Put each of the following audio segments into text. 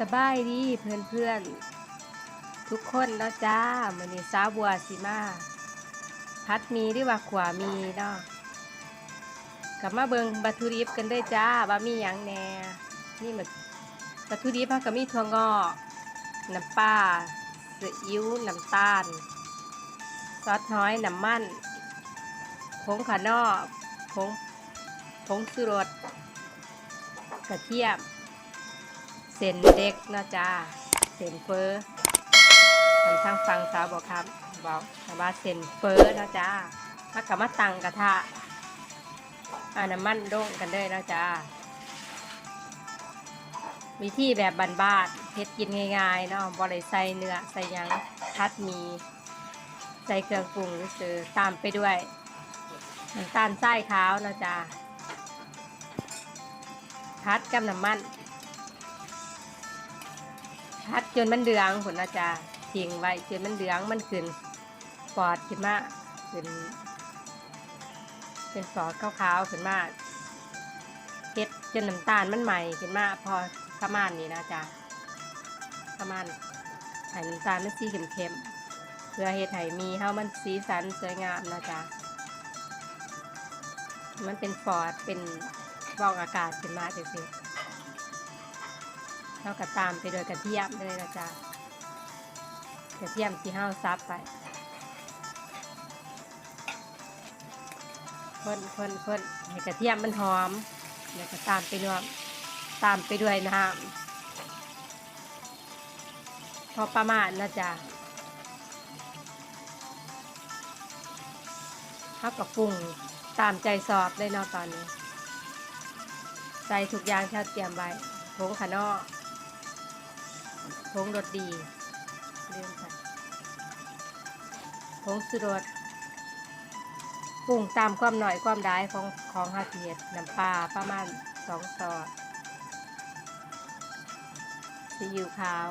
สบายดีเพื่อนเพื่อนๆทุกคนเนาะจ้ามื้อนี้สาบัวสิมาพัดมีหรือว่าขวามีเนาะกลับมาเบิงวัตถุดิบกันเด้จ้าว่ามีหยังแหน่นี่มันวัตถุดิบมันก็มีถั่วงอกน้ำปลาซีอิ๊วน้ำตาล ซอสน้อยน้ำมันผงขานอกผงผงสุรสกระเทียม เส้นเด็กนะจ้าเส้นเฟอร์ทางทางฟังสาวบอกครับ บอกว่าเส้นเฟอเนะจ้าถ้ากลับมาตังกระทะอาน้ำมันโด่งกันเลยนะจ้าวิธีแบบบ้านๆเฮ็ดกินง่ายๆเนาะบ่ได้ใส่เนื้อใส่ยังพัดมี ใส่เครื่องปรุงซื้อตามไปด้วยน้ำตาลทรายขาวนะจ้าพัดกับน้ำมัน พัดจนมันเดืองผลนะจ๊ะทิ้งไว้จนมันเดืองมันขึ้นปอดขึ้นมาขึ้นเป็นฟอดขาวๆขึ้นมาเฮ็ดจนน้ำตาลมันใหม่ขึ้นมาพอประมาณนี้นะจ๊ะประมาณให้น้ำตาลมันสีเข้มๆเพื่อเฮ็ดให้มีเฮามันสีสันสวยงามนะจ๊ะมันเป็นฟอดเป็นฟองอากาศขึ้นมาจริงๆ เราก็ตามไปโดยกระเทียมเลยนะจ๊ะกระเทียมที่ห้าวซับไปคนคนคนให้กระเทียมมันหอมแล้วก็ตามไปนวมตามไปด้วยน้ำพอประมาณนะจ๊ะเท่ากับปรุงตามใจสอบเลยเนาะตอนนี้ ใส่ทุกอย่างที่เตรียมไว้ผงขานอ ผงรสดีเรื่องใส่ผงสุรสปรุงตามความหน่อยความได้ของของฮาเทียดน้ำปลาประมาณสองซอสซีอิ๊วขาว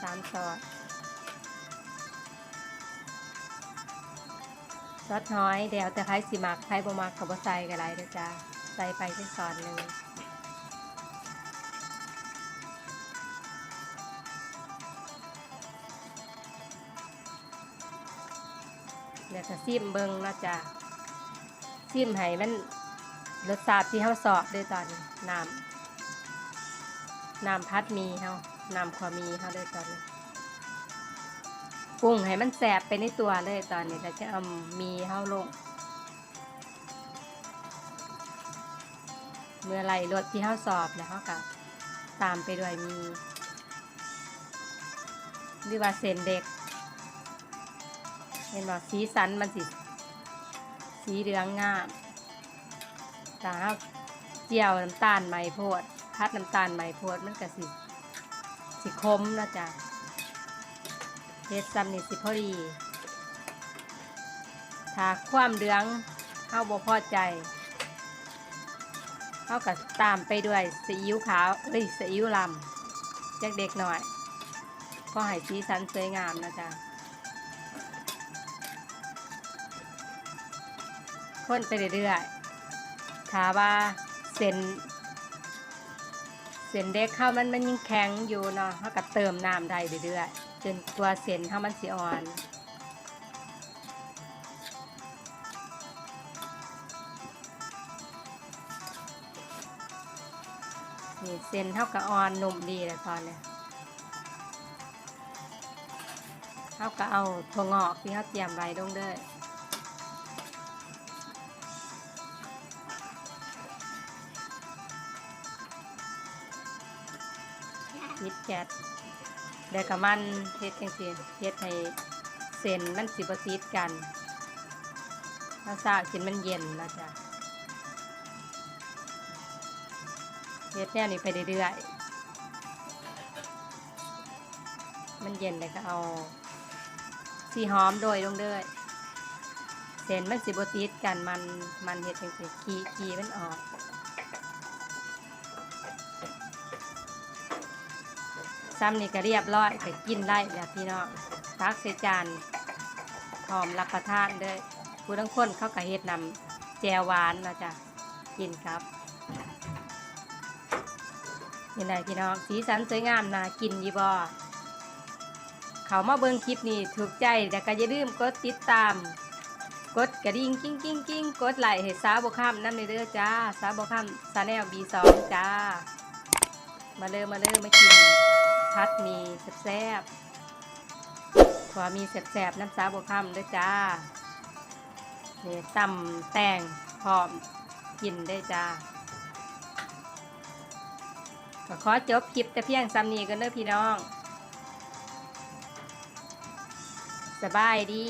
สามซอสซอสน้อยเดี๋ยวแต่ใครสิมักใครบ่มักกับบ่ใส่ก็ไรเด้อจ้าใส่ไปที่ซอสหนึ่ง เดี๋ยวจะซิมเบิงนะจ๊ะซิมให้มันรสชาติที่เฮาสอบด้วยตอนน้ำน้ำพัดมีเฮาน้ำขวามีเฮาด้วยตอนนี้ปรุงให้มันแสบไปในตัวเลยตอนนี้เราจะเอามีเฮาลง เมื่อไรรสที่เฮาสอบแล้วเฮาก็ตามไปด้วยมีหรือว่าเส้นเด็ก เห็นว่าสีสันมันสิ สีเหลืองงามถ้าเราเจียวน้ำตาลไหมโพดพัดน้ำตาลไหมโพดมันก็สิ สิคมนะจ๊ะเฮ็ดซ้ำนี่สิพอดี ถ้าความเหลืองเฮาบ่พอใจเฮาก็ตามไปด้วยซีอิ๊วขาวเอ้ยซีอิ๊วลำจากเด็กหน่อย ก็ให้สีสันสวยงามนะจ๊ะ คนไปเรื่อยๆถาว่าเส้นเส้นเด็กเข้ามันมันยังแข็งอยู่เนาะเขาก็เติมน้ำได้เรื่อยๆจนตัวเส้นเขามันสีอ่อนนี่เส้นเท่ากับอ่อนนุ่มดีเลยตอนเนี้ยเท่ากับเอาถั่วงอกที่เขาเตรียมไว้ลงเด้อ ยิดแก๊สเดี๋ยวกับมันเฮ็ดจังซี่เฮ็ดให้เส้นมันสิบ่ติดกันถ้าซากินมันเย็นนะจ๊ะเฮ็ดแนวนี้ไปเรื่อยๆมันเย็นเลยก็เอาสีหอมโดยลงเด้อเส้นมันสิบ่ติดกันมันมันเฮ็ดจังซี่ขี้ขี้มันออก ซ้ำนี่ก็เรียบร้อยก็กินได้แล้วพี่น้องตักใส่จานหอมรับประทานเด้อผู้ทั้งคนเขาก็เฮ็ดนำแจวหวานเนาะจ้ะกินครับนี่นายพี่น้องสีสันสวยงามน่ากินดีบ่เขามาเบิ่งคลิปนี้ถูกใจแต่ก็อย่าลืมกดติดตาม กดกระดิ่งกิ้งกิ้งกิ้งกดไลค์ให้สาวบกข้ามน้ำในเด้อจ้าสาวบกข้ามซาแนลบีสองจ้า มาเลยมาเลยมากิน พัดมีแซ่บๆขอมีแซ่บๆน้ำซาวบกข้ามเด้อจ้านี่ตำแตงพร้อมกินได้จ้าก็ขอจบคลิปแต่เพียงซ้ำนี้กันเด้อพี่น้อง สบายดี